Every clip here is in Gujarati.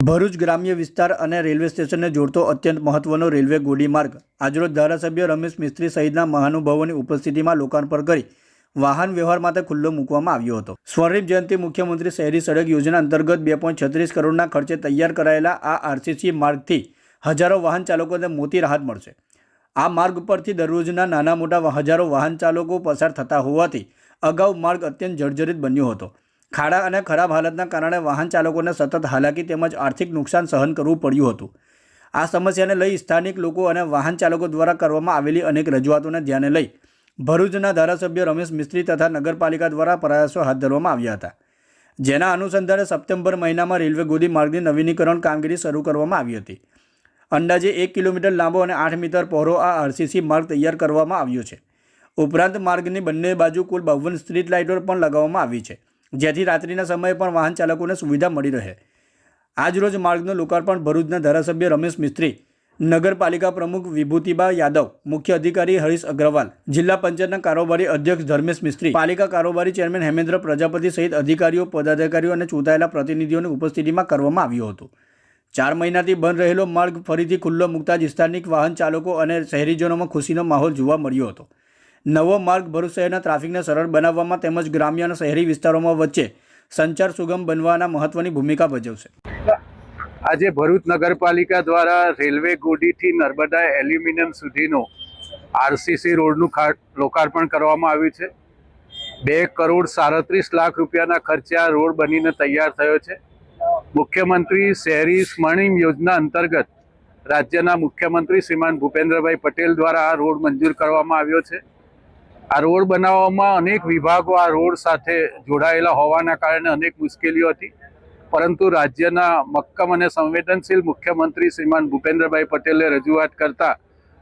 ભરૂચ ગ્રામ્ય વિસ્તાર અને રેલવે સ્ટેશનને જોડતો અત્યંત મહત્વનો રેલવે ગોડી માર્ગ. આજરોજ ધારાસભ્ય રમેશ મિસ્ત્રી સહિતના મહાનુભાવોની ઉપસ્થિતિમાં લોકાર્પણ કરી વાહન વ્યવહાર માટે ખુલ્લો મૂકવામાં આવ્યો હતો. સ્વર્ણિમ જયંતિ મુખ્યમંત્રી શહેરી સડક યોજના અંતર્ગત બે પોઈન્ટ છત્રીસ કરોડના ખર્ચે તૈયાર કરાયેલા આ આરસીસી માર્ગથી હજારો વાહન ચાલકોને મોટી રાહત મળશે. આ માર્ગ પરથી દરરોજના નાના મોટા હજારો વાહન ચાલકો પસાર થતા હોવાથી અગાઉ માર્ગ અત્યંત જર્જરિત બન્યો હતો. ખાડા અને ખરાબ હાલતના કારણે વાહન ચાલકોને સતત હાલાકી તેમજ આર્થિક નુકસાન સહન કરવું પડ્યું હતું. આ સમસ્યાને લઈ સ્થાનિક લોકો અને વાહન ચાલકો દ્વારા કરવામાં આવેલી અનેક રજૂઆતોને ધ્યાને લઈ ભરૂચના ધારાસભ્ય રમેશ મિસ્ત્રી તથા નગરપાલિકા દ્વારા પ્રયાસો હાથ ધરવામાં આવ્યા હતા. જેના અનુસંધાને સપ્ટેમ્બર મહિનામાં રેલવે ગોદી માર્ગની નવીનીકરણ કામગીરી શરૂ કરવામાં આવી હતી. અંદાજે એક કિલોમીટર લાંબો અને આઠ મીટર પહોળો આ આરસીસી માર્ગ તૈયાર કરવામાં આવ્યો છે. ઉપરાંત માર્ગની બંને બાજુ કુલ બાવન સ્ટ્રીટ લાઇટો પણ લગાવવામાં આવી છે. જેથી રાત્રિના સમયે પણ વાહન ચાલકોને સુવિધા મળી રહે. આજરોજ માર્ગનું લોકાર્પણ ભરૂચના ધારાસભ્ય રમેશ મિસ્ત્રી, નગરપાલિકા પ્રમુખ વિભૂતિબા યાદવ, મુખ્ય અધિકારી હરીશ અગ્રવાલ, જિલ્લા પંચાયતના કારોબારી અધ્યક્ષ ધર્મેશ મિસ્ત્રી, પાલિકા કારોબારી ચેરમેન હેમેન્દ્ર પ્રજાપતિ સહિત અધિકારીઓ, પદાધિકારીઓ અને ચૂંટાયેલા પ્રતિનિધિઓની ઉપસ્થિતિમાં કરવામાં આવ્યું હતું. ચાર મહિનાથી બંધ રહેલો માર્ગ ફરીથી ખુલ્લો મૂકતા જ સ્થાનિક વાહન ચાલકો અને શહેરીજનોમાં ખુશીનો માહોલ જોવા મળ્યો હતો. નવો માર્ગ ભરૂચ શહેરના ટ્રાફિકને સરળ બનાવવામાં તેમજ ગ્રામ્ય અને શહેરી વિસ્તારોમાં વચ્ચે સંચાર સુગમ બનવાના મહત્વની ભૂમિકા ભજવશે. આજે ભરૂચ નગરપાલિકા દ્વારા રેલવે ગોડીથી નર્મદા એલ્યુમિનિયમ સુધીનો આરસીસી રોડનું લોકાર્પણ કરવામાં આવ્યું છે. બે કરોડ સાડત્રીસ લાખ રૂપિયાના ખર્ચે આ રોડ બનીને તૈયાર થયો છે. મુખ્યમંત્રી શહેરી સ્મરણિમ યોજના અંતર્ગત રાજ્યના મુખ્યમંત્રી શ્રીમાન ભૂપેન્દ્રભાઈ પટેલ દ્વારા આ રોડ મંજૂર કરવામાં આવ્યો છે. આ રોડ બનાવવામાં અનેક વિભાગો આ રોડ સાથે જોડાયેલા હોવાના કારણે અનેક મુશ્કેલીઓ હતી. પરંતુ રાજ્યના મક્કમ અને સંવેદનશીલ મુખ્યમંત્રી શ્રીમાન ભૂપેન્દ્રભાઈ પટેલે રજૂઆત કરતા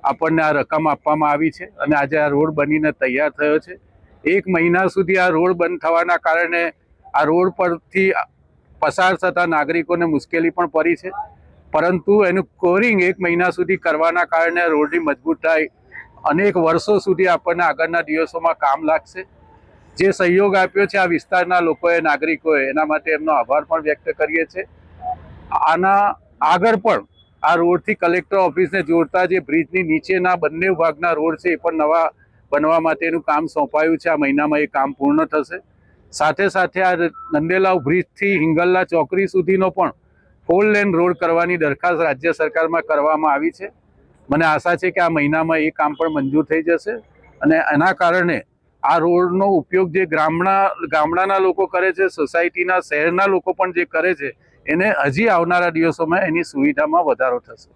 આપણને આ રકમ આપવામાં આવી છે અને આજે આ રોડ બનીને તૈયાર થયો છે. એક મહિના સુધી આ રોડ બંધ થવાના કારણે આ રોડ પરથી પસાર થતા નાગરિકોને મુશ્કેલી પણ પડી છે. પરંતુ એનું કોરિંગ એક મહિના સુધી કરવાના કારણે રોડની મજબૂતાઈ અનેક વર્ષો સુધી આપણને આગળના દિવસોમાં કામ લાગશે. જે સહયોગ આપ્યો છે આ વિસ્તારના લોકોએ, નાગરિકોએ, એના માટે એમનો આભાર પણ વ્યક્ત કરીએ છીએ આના આગળ પણ આ રોડથી કલેક્ટર ઓફિસને જોડતા જે બ્રિજની નીચેના બંને ભાગના રોડ છે એ પણ નવા બનવા માટેનું કામ સોંપાયું છે. આ મહિનામાં એ કામ પૂર્ણ થશે. સાથે સાથે આ નંદેલાવ બ્રિજથી હિંગલ્લા ચોકડી સુધીનો પણ ફોર લેન રોડ કરવાની દરખાસ્ત રાજ્ય સરકારમાં કરવામાં આવી છે. મને આશા છે કે આ મહિનામાં એ કામ પણ મંજૂર થઈ જશે અને એના કારણે આ રોડનો ઉપયોગ જે ગામડા, ગામડાના લોકો કરે છે, સોસાયટીના, શહેરના લોકો પણ જે કરે છે, એને હજી આવનારા દિવસોમાં એની સુવિધામાં વધારો થશે.